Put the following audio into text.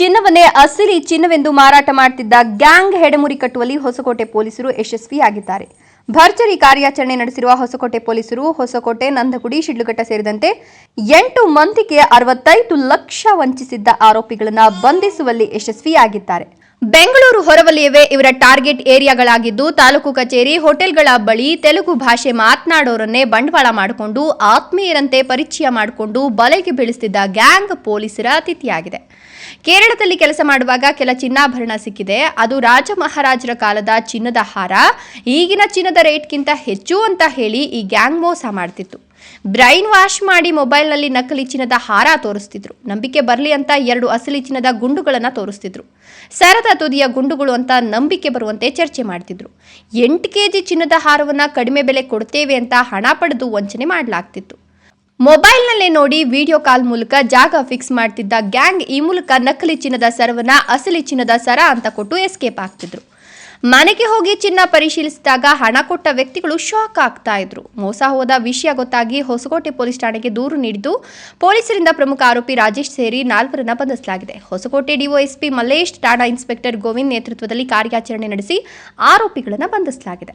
ಚಿನ್ನವನ್ನೇ ಅಸಲಿ ಚಿನ್ನವೆಂದು ಮಾರಾಟ ಮಾಡುತ್ತಿದ್ದ ಗ್ಯಾಂಗ್ ಹೆಡಮುರಿ ಕಟ್ಟುವಲ್ಲಿ ಹೊಸಕೋಟೆ ಪೊಲೀಸರು ಯಶಸ್ವಿಯಾಗಿದ್ದಾರೆ. ಭರ್ಜರಿ ಕಾರ್ಯಾಚರಣೆ ನಡೆಸಿರುವ ಹೊಸಕೋಟೆ ಪೊಲೀಸರು ಹೊಸಕೋಟೆ, ನಂದಗುಡಿ, ಶಿಡ್ಲಘಟ್ಟ ಸೇರಿದಂತೆ ಎಂಟು ಮಂದಿಗೆ ಅರವತ್ತೈದು ಲಕ್ಷ ವಂಚಿಸಿದ್ದ ಆರೋಪಿಗಳನ್ನು ಬಂಧಿಸುವಲ್ಲಿ ಯಶಸ್ವಿಯಾಗಿದ್ದಾರೆ. ಬೆಂಗಳೂರು ಹೊರವಲಯವೇ ಇವರ ಟಾರ್ಗೆಟ್ ಏರಿಯಾಗಳಾಗಿದ್ದು ತಾಲೂಕು ಕಚೇರಿ, ಹೋಟೆಲ್ಗಳ ಬಳಿ ತೆಲುಗು ಭಾಷೆ ಮಾತನಾಡೋರನ್ನೇ ಬಂಡವಾಳ ಮಾಡಿಕೊಂಡು ಆತ್ಮೀಯರಂತೆ ಪರಿಚಯ ಮಾಡಿಕೊಂಡು ಬಲೆಗೆ ಬೀಳಿಸುತ್ತಿದ್ದ ಗ್ಯಾಂಗ್ ಪೊಲೀಸರ ಅತಿಥಿಯಾಗಿದೆ. ಕೇರಳದಲ್ಲಿ ಕೆಲಸ ಮಾಡುವಾಗ ಕೆಲ ಚಿನ್ನಾಭರಣ ಸಿಕ್ಕಿದೆ. ಅದು ರಾಜ ಮಹಾರಾಜರ ಕಾಲದ ಚಿನ್ನದ ಹಾರ. ಈಗಿನ ಚಿನ್ನದ ರೇಟ್ಗಿಂತ ಹೆಚ್ಚು ಅಂತ ಹೇಳಿ ಈ ಗ್ಯಾಂಗ್ ಮೋಸ ಮಾಡ್ತಿತ್ತು. ಬ್ರೈನ್ ವಾಶ್ ಮಾಡಿ ಮೊಬೈಲ್ನಲ್ಲಿ ನಕಲಿ ಚಿನ್ನದ ಹಾರ ತೋರಿಸ್ತಿದ್ರು. ನಂಬಿಕೆ ಬರಲಿ ಅಂತ ಎರಡು ಅಸಲಿ ಚಿನ್ನದ ಗುಂಡುಗಳನ್ನು ತೋರಿಸ್ತಿದ್ರು. ಸರದ ತುದಿಯ ಗುಂಡುಗಳು ಅಂತ ನಂಬಿಕೆ ಬರುವಂತೆ ಚರ್ಚೆ ಮಾಡ್ತಿದ್ರು. ಎಂಟು ಕೆ ಜಿ ಚಿನ್ನದ ಹಾರವನ್ನು ಕಡಿಮೆ ಬೆಲೆ ಕೊಡ್ತೇವೆ ಅಂತ ಹಣ ಪಡೆದು ವಂಚನೆ ಮಾಡಲಾಗ್ತಿತ್ತು. ಮೊಬೈಲ್ನಲ್ಲೇ ನೋಡಿ ವಿಡಿಯೋ ಕಾಲ್ ಮೂಲಕ ಜಾಗ ಫಿಕ್ಸ್ ಮಾಡ್ತಿದ್ದ ಗ್ಯಾಂಗ್ ಈ ಮೂಲಕ ನಕಲಿ ಚಿನ್ನದ ಸರವನ್ನ ಅಸಲಿ ಚಿನ್ನದ ಸರ ಅಂತ ಕೊಟ್ಟು ಎಸ್ಕೇಪ್ ಆಗ್ತಿದ್ರು. ಮನೆಗೆ ಹೋಗಿ ಚಿನ್ನ ಪರಿಶೀಲಿಸಿದಾಗ ಹಣ ಕೊಟ್ಟ ವ್ಯಕ್ತಿಗಳು ಶಾಕ್ ಆಗ್ತಾ ಇದ್ರು. ಮೋಸ ಹೋದ ವಿಷಯ ಗೊತ್ತಾಗಿ ಹೊಸಕೋಟೆ ಪೊಲೀಸ್ ಠಾಣೆಗೆ ದೂರು ನೀಡಿದ್ದು ಪೊಲೀಸರಿಂದ ಪ್ರಮುಖ ಆರೋಪಿ ರಾಜೇಶ್ ಸೇರಿ ನಾಲ್ವರನ್ನ ಬಂಧಿಸಲಾಗಿದೆ. ಹೊಸಕೋಟೆ ಡಿಒಎಸ್ಪಿ ಮಲ್ಲೇಶ್, ಠಾಣಾ ಇನ್ಸ್ಪೆಕ್ಟರ್ ಗೋವಿಂದ್ ನೇತೃತ್ವದಲ್ಲಿ ಕಾರ್ಯಾಚರಣೆ ನಡೆಸಿ ಆರೋಪಿಗಳನ್ನು ಬಂಧಿಸಲಾಗಿದೆ.